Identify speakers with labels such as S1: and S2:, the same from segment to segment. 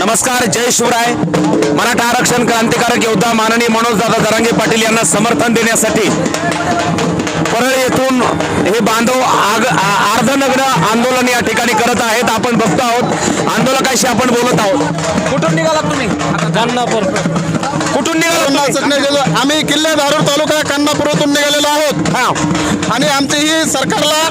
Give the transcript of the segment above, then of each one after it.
S1: नमस्कार जय शिवराय. मराठा आरक्षण क्रांतिकारक योद्धा माननीय मनोजदादा जरांगे पाटील यांना समर्थन देण्यासाठी परळी येथून हे बांधव आग आ- अर्धनग्न आंदोलन या ठिकाणी करत आहेत. आपण बघतो आहोत. आंदोलकाशी आपण बोलत आहोत. कुठून निघाला तुम्ही? कुठून निघाला
S2: आम्ही किल्ले धारूर तालुका कान्नापुरातून निघालेलो आहोत.
S1: हा.
S2: आणि आमची ही सरकारला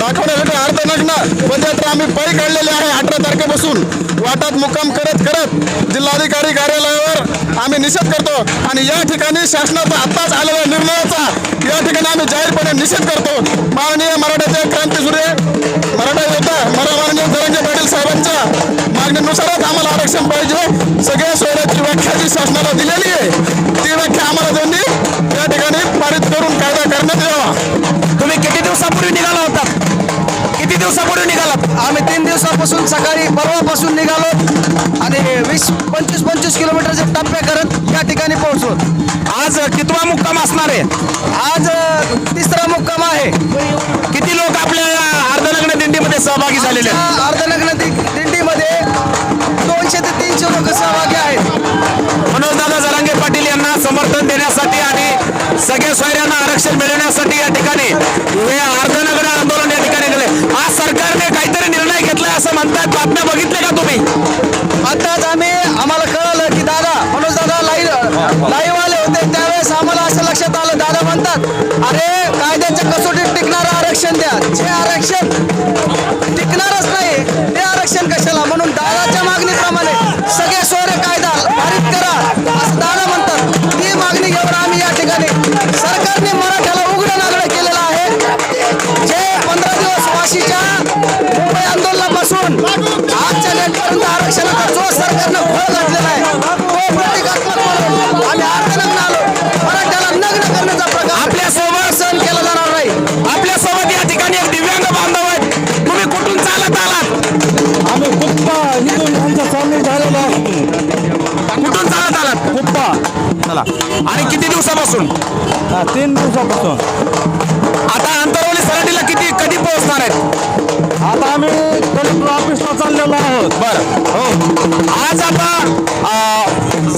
S2: दाखवण्यासाठी अर्धनग्न पदयात्रा आम्ही पायी काढलेली आहे अठरा तारखेपासून. वाटात मुक्काम करत करत जिल्हाधिकारी कार्यालयावर आम्ही निषेध करतो आणि या ठिकाणी शासनाचा आत्ताच आलेल्या निर्णयाचा या ठिकाणी आम्ही जाहीरपणे निषेध करतो. माननीय मराठाचे क्रांतीसूर्य मराठा योद्धा मरा माननीय धनंजय पाटील साहेबांच्या मागणीनुसारच आम्हाला आरक्षण पाहिजे. सगळ्या सोयऱ्याची व्याख्या जी शासनाला दिलेली आहे ती व्याख्या आम्हाला त्यांनी या ठिकाणी पारित करून कायदा करण्यात यावा.
S1: तुम्ही किती दिवसापूर्वी निघाला
S3: आम्ही तीन दिवसापासून सकाळी परवापासून निघालो आणि वीस पंचवीस पंचवीस किलोमीटरचे टप्पे करत या ठिकाणी पोहोचलो.
S1: आज कितवा मुक्काम असणार आहे?
S3: आज तिसरा मुक्काम आहे.
S1: किती लोक आपल्या अर्धनग्न दिंडीमध्ये सहभागी झालेले
S3: अर्धनग्न दिंडीमध्ये दोनशे ते तीनशे लोक सहभागी आहेत.
S1: मनोजदादा जरांगे पाटील यांना समर्थन देण्यासाठी आणि सगळ्या सोयऱ्यांना आरक्षण मिळवण्यासाठी या ठिकाणी हे अर्धनगर आंदोलन या ठिकाणी केले आज सरकारने काहीतरी निर्णय घेतलाय असं म्हणतात बातम्या बघितल्या का तुम्ही?
S3: आताच आम्ही आम्हाला कळलं की दादा मनोज दादा लाईव्ह लाईव्ह आले होते. त्यावेळेस आम्हाला असं लक्षात आलं. दादा म्हणतात अरे कायद्याच्या कसोटीत टिकणारं आरक्षण द्या. जे आरक्षण
S1: हो. आज आता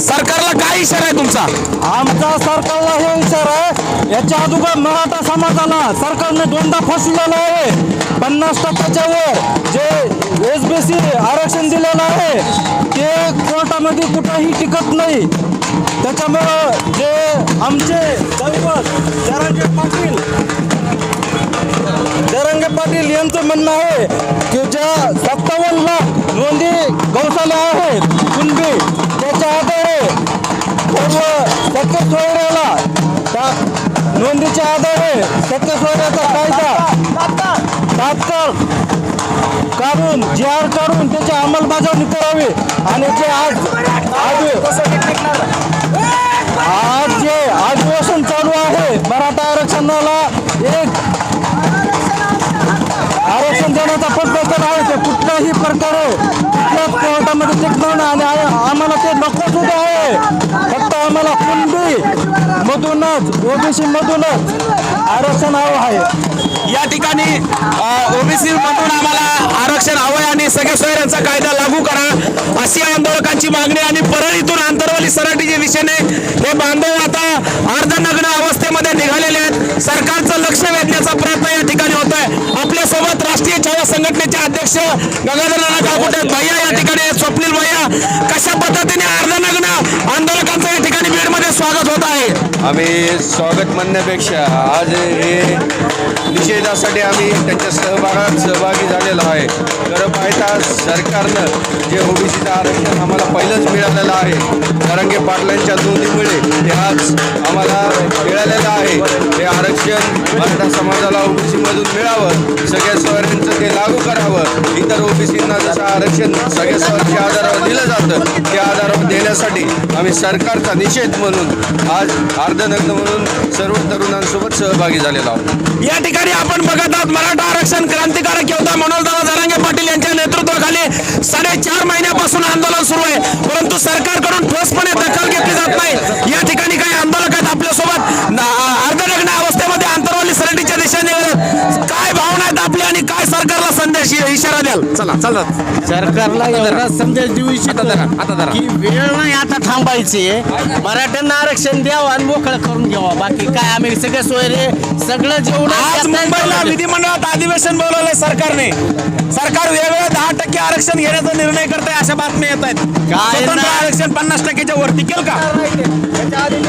S1: सरकारला काय इशारा आहे तुमचा?
S2: आमचा सरकारला हे इशारा आहे याच्या अगोदर मराठा समाजाला सरकारने दोनदा फसलेलं आहे. पन्नास टक्क्याच्या वर जे एस बी सी आरक्षण दिलेलं आहे ते कोर्टामध्ये कुठंही टिकत नाही. त्याच्यामुळं जे आमचे दैवत जरांगे पाटील जरंगे पाटील यांचं म्हणणं आहे की ज्या सत्तावन्न लाख नोंदी गौशाला आहेत कुणबी त्याच्या आधारे सर्व सत्य सोयऱ्याला त्या नोंदीच्या आधारे सत्य सोयऱ्याचा कायदा तात्काळ काढून जी आर काढून त्याची अंमलबजावणी करावी आणि जे आज आज आज जे अधिवेशन कुठल्याही प्रकारे कुठल्याच कोर्टामध्ये टिकणार आणि आम्हाला ते नको सुद्धा आहे. फक्त आम्हाला कुणबी मधूनच ओबीसी मधूनच आरक्षण हवं आहे.
S1: या ठिकाणी ओबीसी मधून आम्हाला आरक्षण हवं आहे आणि सगळ्या सोयऱ्यांचा कायदा लागू करा. अशी आंदोलकांची मागणी आणि परळीतून आंतरवाली सराटीच्या दिशेने हे बांधव आता अर्धनग्न अवस्थेमध्ये निघालेले आहेत. सरकारचं लक्ष वेधण्याचा प्रयत्न या ठिकाणी होत आहे आपल्यासोबत या संघटनेचे अध्यक्ष गंगाधर नाना काळकुटे भैया या ठिकाणी स्वप्नील भैया कशा पद्धतीने अर्धनग्न आंदोलकांचं या ठिकाणी बीडमध्ये स्वागत होत आहे?
S4: आम्ही स्वागत म्हणण्यापेक्षा आज हे निषेधासाठी आम्ही त्यांच्या सहभागात सहभागी झालेलो आहे. पाहता सरकारनं जे ओबीसीचं आरक्षण आम्हाला पहिलंच मिळालेलं आहे. तरंगे पाटलांच्या नोंदीमुळे ते आज आम्हाला मिळालेलं आहे. हे आरक्षण मराठा समाजाला ओबीसीमधून मिळावं सगळ्या सोयऱ्यांचं ते लागू करावं. इतर ओबीसींना जसं आरक्षण सगळ्या सोयऱ्यांच्या आधारावर दिलं जातं त्या आधारावर देण्यासाठी आम्ही सरकारचा निषेध म्हणून आज अर्धनग्न म्हणून सर्व तरुणांसोबत सहभागी झालेलो आहोत.
S1: या ठिकाणी आपण बघत आहोत मराठा आरक्षण क्रांतिकारक योद्धा मनोजदादा जरांगे पाटील यांच्या नेतृत्वाखाली साडेचार महिन्यापासून द्याल. चला चला.
S5: सरकारला एवढा संदेश देऊ
S1: आता
S5: इच्छितो
S1: धरा, आता धरा.
S5: की वेळ नाही आता थांबायची. मराठ्यांना आरक्षण द्यावं आणि मोकळं करून घ्यावा. बाकी काय आम्ही सगळे सोयरे सगळं जेवढं
S1: आज मुंबईला विधिमंडळात अधिवेशन बोलवलंय सरकारने. सरकार वेगळं दहा टक्के आरक्षण घेण्याचा निर्णय करतंय अशा बातम्या येत आहेत.
S5: काय
S1: स्वतंत्र
S5: नाही.
S1: आरक्षण पन्नास टक्क्याच्या वरती केल का?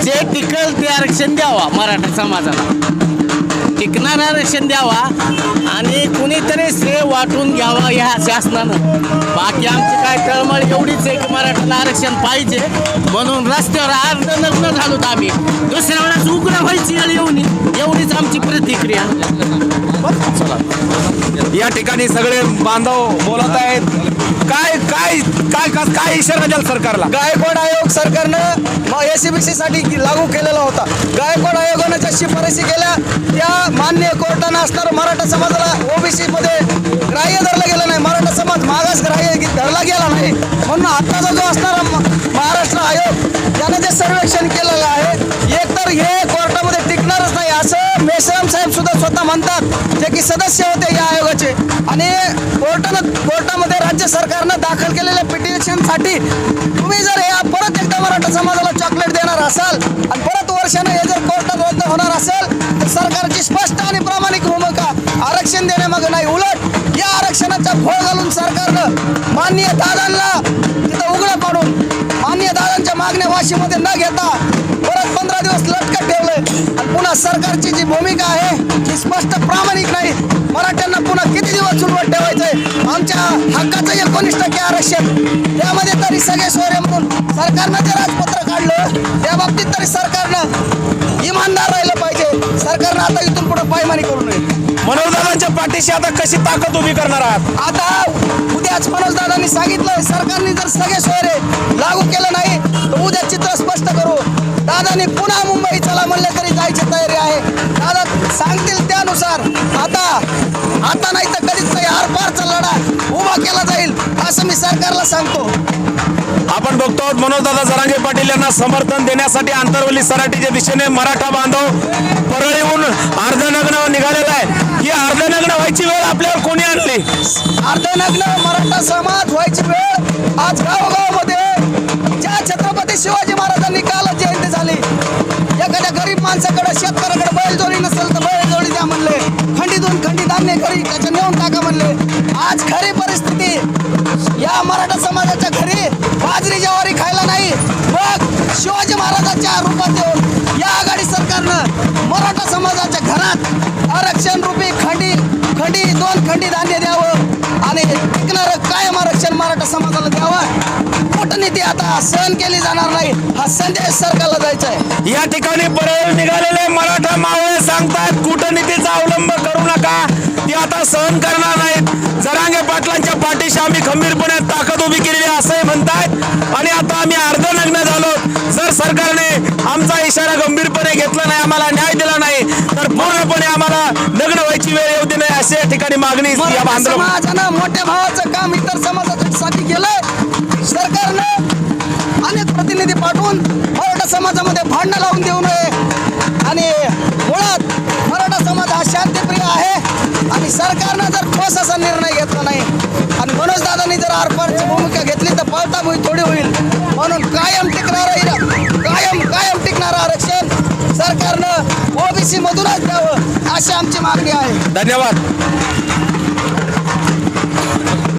S5: जे टिकल ते आरक्षण द्यावा मराठा समाजाला. टिकणार आरक्षण द्यावा आणि कुणीतरी श्रेय वाटून घ्यावा ह्या शासनानं. बाकी आमची काय तळमळ एवढीच आहे की मराठ्याला आरक्षण पाहिजे म्हणून रस्त्यावर अर्ध लग्न झालोत आम्ही. दुसऱ्या वेळेस उग्र व्हायची वेळ येऊन एवढीच आमची प्रतिक्रिया.
S1: या ठिकाणी सगळे बांधव बोलत आहेत. काय काय काय काय- काय इशारा द्याल सरकारला?
S3: गायकवाड आयोग सरकारनं एसीबीसी साठी लागू केलेला होता. गायकवाड आयोगानं ज्या शिफारसी केल्या त्या मान्य कोर्टानं असणार मराठा समाजाला ओबीसी मध्ये ग्राह्य धरलं गेलं नाही. मराठा समाज मागास ग्राह्य धरला गेला नाही. म्हणून आत्ताचा जो असणारा महाराष्ट्र आयोग त्याने जे सर्वेक्षण केलेलं आहे एकतर हे कोर्टामध्ये टिकणारच नाही. असं मेश्राम साहेब सुद्धा स्वतः म्हणतात जे की सदस्य होते या आयोगाचे. आणि कोर्टानं कोर्टामध्ये राज्य सरकारनं दाखल केलेल्या पिटिशनसाठी तुम्ही जर या परत एकदा मराठा समाजाला चॉकलेट देणार असाल आणि परत वर्षानं हे जर कोर्टात होणार असेल तर सरकारची स्पष्ट आणि प्रामाणिक भूमिका आरक्षण देण्यामागे नाही. उलट या आरक्षणाचा फोळ घालून सरकारनं माननीय दादांना तिथं उघडं पाडून मान्य दादांच्या मागण्या वाशीमध्ये न घेता परत पंधरा दिवस लटकत ठेवलंय. आणि पुन्हा सरकारची जी भूमिका आहे ती स्पष्ट प्रामाणिक नाही. मराठ्यांना पुन्हा किती दिवस चुलवत ठेवायचंय? आमच्या हक्काचं एकोणीस टक्के आरक्षण. त्यामध्ये तरी सगळे सोयरे म्हणून सरकारनं जे राजपत्र काढलं. त्या बाबतीत तरी सरकारनं पायमानी करू नये.
S1: मनोजदादांच्या पाठीशी आता कशी ताकद उभी करणार आहात?
S3: आता उद्याच मनोज दादांनी सांगितलं सरकारने जर सगळे सोयरे लागू केलं नाही तर उद्या चित्र स्पष्ट करू. दादानी पुन्हा मुंबई चला म्हणलं तरी जायची तयारी आहे. दादा सांगतील त्यानुसार. आता आता नाही तर कधीच नाही आरपारचा लढा उभा केला जाईल असं मी सरकारला सांगतो.
S1: आपण बघतो आहोत मनोजदादा जरांगे पाटील यांना समर्थन देण्यासाठी आंतरवली सराटीच्या दिशेने मराठा बांधव परळीहून अर्धनग्न निघालेला आहे. ही अर्धनग्न व्हायची वेळ आपल्यावर कोणी आणली?
S3: अर्धनग्न मराठा समाज व्हायची वेळ आज गावगावमध्ये ज्या छत्रपती शिवाजी महाराजांनी काल जयंती झाली एखाद्या गरीब माणसाकडे शेतकऱ्याकडे बैलजोडी नसेल तर बैलजोडी द्या म्हणले. खंडीतून खंडी धान्य घरी त्याच्या नेऊन टाका म्हणले. आज खरी परिस्थिती या मराठा समाजाच्या घरी बाजरी ज्वारी खायला नाही. मग शिवाजी महाराजांच्या रूपात येऊन या आघाडी सरकारनं मराठा समाजाच्या घरात आरक्षण रूपी खंडी खंडी दोन खंडी धान्य आता सहन केली जाणार नाही. हा संदेश सरकारला द्यायचा आहे.
S1: या ठिकाणी परळ निघालेले मराठा मावळे सांगतायत कूटनीतीचा अवलंब करू नका. ती आता सहन करणार नाहीत. जरांगे पाटलांच्या पाठीशी आम्ही खंबीरपणे ताकद उभी केलेली असंही म्हणतायत. आणि आता आम्ही अर्धनग्न झालो. जर सरकारने आमचा इशारा गंभीरपणे घेतला नाही आम्हाला न्याय दिला नाही तर पूर्णपणे आम्हाला नग्न व्हायची वेळ येऊ दे नाही अशी या ठिकाणी मागणी
S3: समाजानं मोठ्या भावाचं काम इतर समाजासाठी सरकारनं अनेक पाठवून मराठा समाजामध्ये भांडणं लावून देऊ नये. आणि मुळात मराठा समाज हा शांतिप्रिय आहे. आणि सरकारनं जर ठोस असा निर्णय घेतला नाही आणि मनोज दादांनी जर आरपारची भूमिका घेतली तर पळताभुई थोडी होईल. म्हणून कायम टिकणारं कायम कायम टिकणारं आरक्षण सरकारनं ओबीसी मधूनच द्यावं अशी आमची मागणी आहे.
S1: धन्यवाद.